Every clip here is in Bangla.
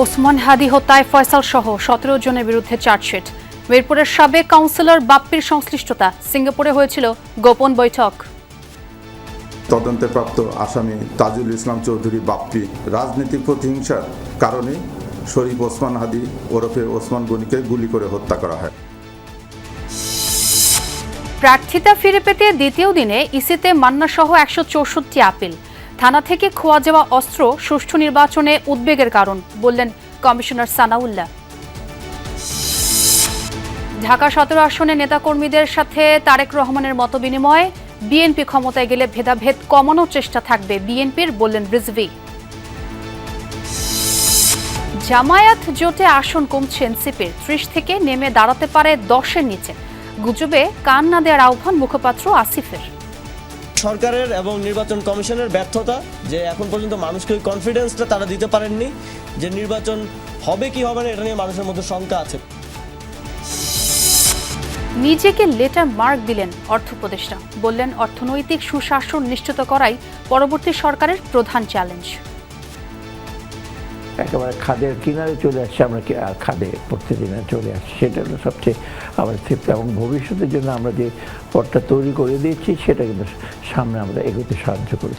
ওসমান হাদি হত্যায় ফয়সাল সহ সতেরো জনের বিরুদ্ধে চার্জশিট। মিরপুরের সাবেক কাউন্সিলর বাপ্পির সংশ্লিষ্টতা সিঙ্গাপুরে হয়েছিল গোপন বৈঠক। তদন্তে প্রাপ্ত আসামি তাজুল ইসলাম চৌধুরী বাপ্পি রাজনীতি প্রতিহিংসার কারণে শরীফ ওসমান হাদি ওরফে ওসমান গনিকে গুলি করে হত্যা করা হয়। প্রার্থিতা ফিরে পেতে দ্বিতীয় দিনে ইসিতে মান্না সহ একশো চৌষট্টি আপিল। থানা থেকে খোয়া যাওয়া অস্ত্র সুষ্ঠু নির্বাচনে উদ্বেগের কারণ, বললেন কমিশনার সানাউল্লাহ। ঢাকা সতেরো আসনে নেতাকর্মীদের সাথে তারেক রহমানের মতবিনিময় বিএনপি ক্ষমতায় গেলে ভেদাভেদ কমানোর চেষ্টা থাকবে বিএনপির, বললেন রিজভি। জামায়াত জোটে আসন কমছে এনসিপির, ত্রিশ থেকে নেমে দাঁড়াতে পারে দশের নিচে। গুজবে কান না দেওয়ার আহ্বান মুখপাত্র আসিফের। সরকারের এবং নির্বাচন কমিশনের ব্যর্থতা, যে এখন পর্যন্ত মানুষকে কনফিডেন্সটা তারা দিতে পারেননি, যে নির্বাচন হবে কি হবে না, এটা নিয়ে মানুষের মধ্যে শঙ্কা আছে। নিজেকে লেটার মার্ক দিলেন অর্থ উপদেষ্টা। বললেন, অর্থনৈতিক সুশাসন নিশ্চিত করাই পরবর্তী সরকারের প্রধান চ্যালেঞ্জ একেবারে খাদের কিনারে চলে আসছে, আমরা আর খাদে প্রতিদিনে চলে আসছি? সেটা হলো সবচেয়ে আমাদের তৃপ্তি। এবং ভবিষ্যতের জন্য আমরা যে পথটা তৈরি করে দিয়েছি, সেটা কিন্তু সামনে আমরা এগোতে সাহায্য করি।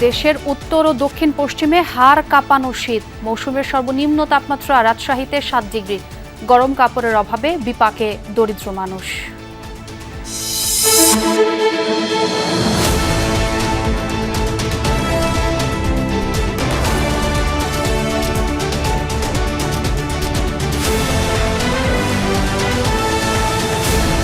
দেশের উত্তর ও দক্ষিণ পশ্চিমে হাড় কাঁপানো শীত। মৌসুমের সর্বনিম্ন তাপমাত্রা রাজশাহীতে সাত ডিগ্রি। গরম কাপড়ের অভাবে বিপাকে দরিদ্র মানুষ।